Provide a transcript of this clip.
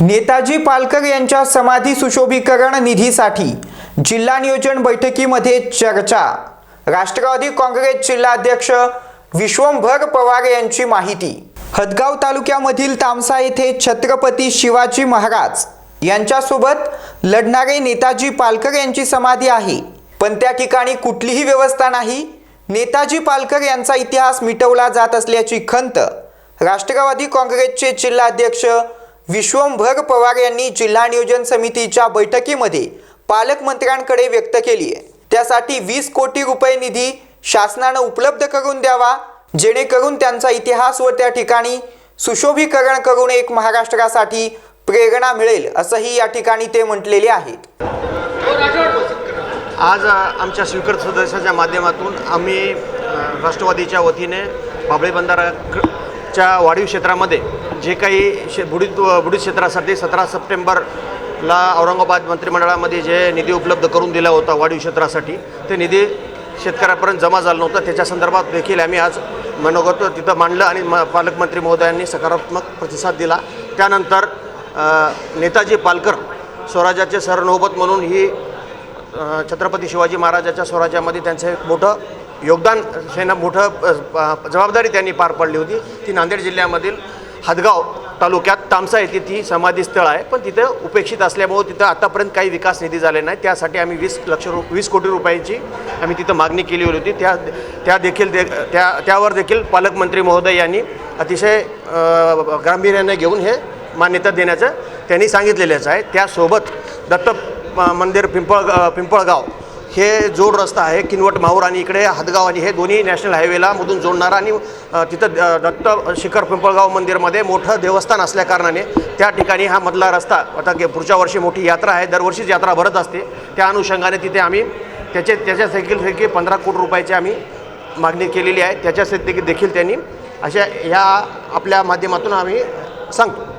नेताजी पालकर यांच्या समाधी सुशोभीकरण निधीसाठी जिल्हा नियोजन बैठकीमध्ये चर्चा. राष्ट्रवादी काँग्रेस जिल्हाध्यक्ष विश्वंभर पवार यांची माहिती. हदगाव तालुक्यामधील तामसा येथे छत्रपती शिवाजी महाराज यांच्यासोबत लढणारे नेताजी पालकर यांची समाधी आहे. पण त्या ठिकाणी कुठलीही व्यवस्था नाही. नेताजी पालकर यांचा इतिहास मिटवला जात असल्याची खंत राष्ट्रवादी काँग्रेसचे जिल्हाध्यक्ष विश्वंभर पवार यांनी जिल्हा नियोजन समितीच्या बैठकीमध्ये पालकमंत्र्यांकडे व्यक्त केली आहे. त्यासाठी वीस कोटी रुपये निधी शासनानं उपलब्ध करून द्यावा जेणेकरून त्यांचा इतिहास व त्या ठिकाणी सुशोभीकरण करून एक महाराष्ट्रासाठी प्रेरणा मिळेल असंही या ठिकाणी ते म्हटलेले आहेत. आज आमच्या स्वीकृत सदस्याच्या माध्यमातून आम्ही राष्ट्रवादीच्या वतीने बाबळे बंधाराच्या वाढीव क्षेत्रामध्ये जे काही शे बुडीत बुडीत क्षेत्रासाठी सतरा सप्टेंबरला औरंगाबाद मंत्रिमंडळामध्ये जे निधी उपलब्ध करून दिला होता वाढीव क्षेत्रासाठी ते निधी शेतकऱ्यापर्यंत जमा झाला नव्हता. त्याच्या संदर्भात देखील आम्ही आज मनोगत तिथं मांडलं आणि म पालकमंत्री महोदयांनी सकारात्मक प्रतिसाद दिला. त्यानंतर नेताजी पालकर स्वराज्याचे सरनोबत म्हणून ही छत्रपती शिवाजी महाराजाच्या स्वराज्यामध्ये त्यांचं एक मोठं योगदान सेना मोठं जबाबदारी त्यांनी पार पाडली होती. ती नांदेड जिल्ह्यामधील हदगाव तालुक्यात तामसा येथे ती समाधी स्थळ आहे. पण तिथं उपेक्षित असल्यामुळं तिथं आतापर्यंत काही विकास निधी झाले नाही त्यासाठी आम्ही वीस लक्ष रु वीस कोटी रुपयांची आम्ही तिथं मागणी केली होती. त्या त्या देखील दे त्या त्यावर देखील पालकमंत्री महोदय यांनी अतिशय गांभीर्याने घेऊन हे मान्यता देण्याचं त्यांनी सांगितलेलंच आहे. त्यासोबत दत्त मंदिर पिंपळ पिंपळगाव हे जोड रस्ता आहे किनवट माहूर आणि इकडे हदगाव आणि हे दोन्ही नॅशनल हायवेला मधून जोडणारा आणि तिथं दत्त शिखर पिंपळगाव मंदिरमध्ये मोठं देवस्थान असल्याकारणाने त्या ठिकाणी हा मधला रस्ता आता पुढच्या वर्षी मोठी यात्रा आहे दरवर्षीच यात्रा भरत असते. त्या अनुषंगाने तिथे आम्ही त्याचे त्याच्यासाठी देखील पंधरा कोटी रुपयाची आम्ही मागणी केलेली आहे. त्याच्यासाठी देखील त्यांनी अशा ह्या आपल्या माध्यमातून आम्ही सांगतो.